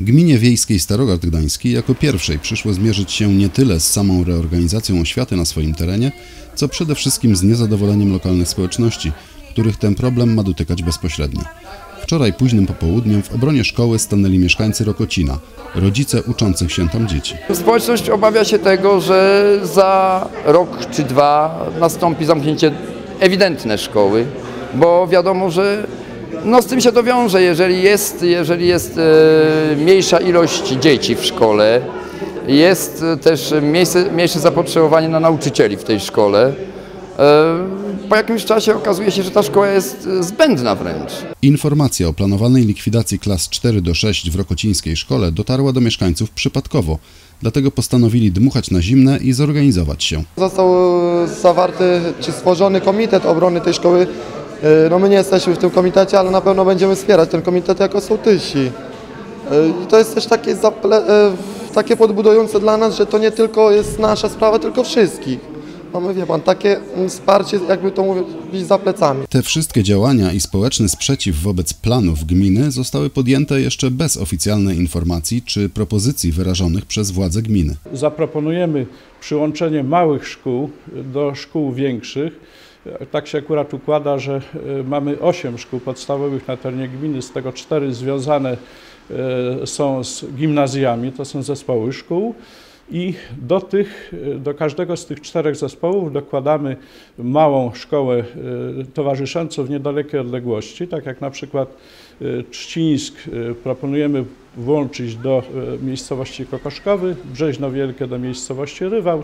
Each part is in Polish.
Gminie wiejskiej Starogard Gdański jako pierwszej przyszło zmierzyć się nie tyle z samą reorganizacją oświaty na swoim terenie, co przede wszystkim z niezadowoleniem lokalnych społeczności, których ten problem ma dotykać bezpośrednio. Wczoraj późnym popołudniem w obronie szkoły stanęli mieszkańcy Rokocina, rodzice uczących się tam dzieci. Społeczność obawia się tego, że za rok czy dwa nastąpi zamknięcie ewidentne szkoły, bo wiadomo, że no z tym się to wiąże, jeżeli jest, jeżeli jest e, mniejsza ilość dzieci w szkole, jest e, też mniejsze, mniejsze zapotrzebowanie na nauczycieli w tej szkole. E, po jakimś czasie okazuje się, że ta szkoła jest e, zbędna wręcz. Informacja o planowanej likwidacji klas 4 do 6 w rokocińskiej szkole dotarła do mieszkańców przypadkowo, dlatego postanowili dmuchać na zimne i zorganizować się. Został e, zawarty czy stworzony komitet obrony tej szkoły. E, No my nie jesteśmy w tym komitecie, ale na pewno będziemy wspierać ten komitet jako sołtysi. E, I to jest też takie, e, takie podbudujące dla nas, że to nie tylko jest nasza sprawa, tylko wszystkich. Mamy, wie pan, takie mm, wsparcie, jakby to mówić, za plecami. Te wszystkie działania i społeczny sprzeciw wobec planów gminy zostały podjęte jeszcze bez oficjalnej informacji czy propozycji wyrażonych przez władze gminy. Zaproponujemy przyłączenie małych szkół do szkół większych. Tak się akurat układa, że e, mamy 8 szkół podstawowych na terenie gminy, z tego 4 związane e, są z gimnazjami, to są zespoły szkół. I do, tych, do każdego z tych czterech zespołów dokładamy małą szkołę e, towarzyszącą w niedalekiej odległości, tak jak na przykład e, Trzcińsk e, proponujemy włączyć do miejscowości Kokoszkowy, Brzeźno Wielkie do miejscowości Rywał,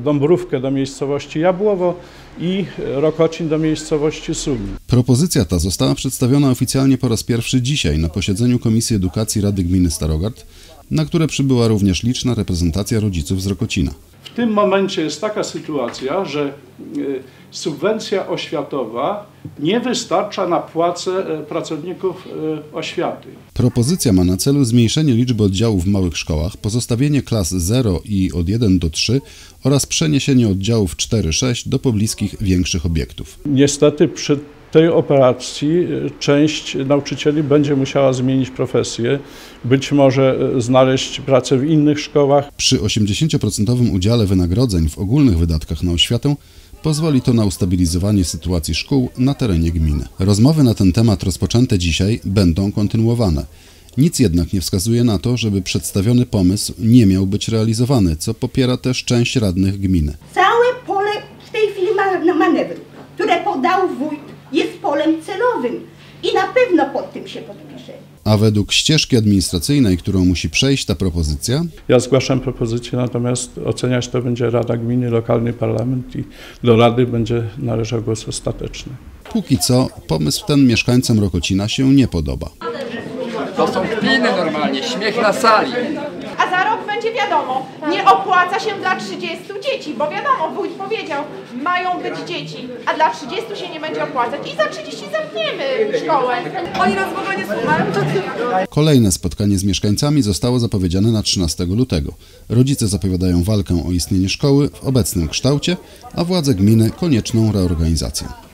Dąbrówkę do miejscowości Jabłowo i Rokocin do miejscowości Sumi. Propozycja ta została przedstawiona oficjalnie po raz pierwszy dzisiaj na posiedzeniu Komisji Edukacji Rady Gminy Starogard, na które przybyła również liczna reprezentacja rodziców z Rokocina. W tym momencie jest taka sytuacja, że e, subwencja oświatowa nie wystarcza na płace e, pracowników e, oświaty. Propozycja ma na celu zmniejszenie liczby oddziałów w małych szkołach, pozostawienie klas 0 i od 1 do 3 oraz przeniesienie oddziałów 4-6 do pobliskich większych obiektów. Niestety przy tej operacji e, część nauczycieli będzie musiała zmienić profesję, być może e, znaleźć pracę w innych szkołach. Przy 80% udziale wynagrodzeń w ogólnych wydatkach na oświatę pozwoli to na ustabilizowanie sytuacji szkół na terenie gminy. Rozmowy na ten temat rozpoczęte dzisiaj będą kontynuowane. Nic jednak nie wskazuje na to, żeby przedstawiony pomysł nie miał być realizowany, co popiera też część radnych gminy. Całe pole w tej chwili ma- manewru, które podał wójt, jest polem celowym i na pewno pod tym się podpisze. A według ścieżki administracyjnej, którą musi przejść ta propozycja, Ja zgłaszam propozycję, natomiast oceniać to będzie Rada Gminy, lokalny parlament i do Rady będzie należał głos ostateczny. póki co pomysł ten mieszkańcom Rokocina się nie podoba. To są kpiny normalnie, śmiech na sali. A za rok będzie wiadomo, nie opłaca się dla 30 dzieci, bo wiadomo, wójt powiedział, mają być dzieci, a dla 30 się nie będzie opłacać i za 30 zamkniemy szkołę. Oni nas w ogóle nie słuchają. Kolejne spotkanie z mieszkańcami zostało zapowiedziane na 13 lutego. Rodzice zapowiadają walkę o istnienie szkoły w obecnym kształcie, a władze gminy konieczną reorganizację.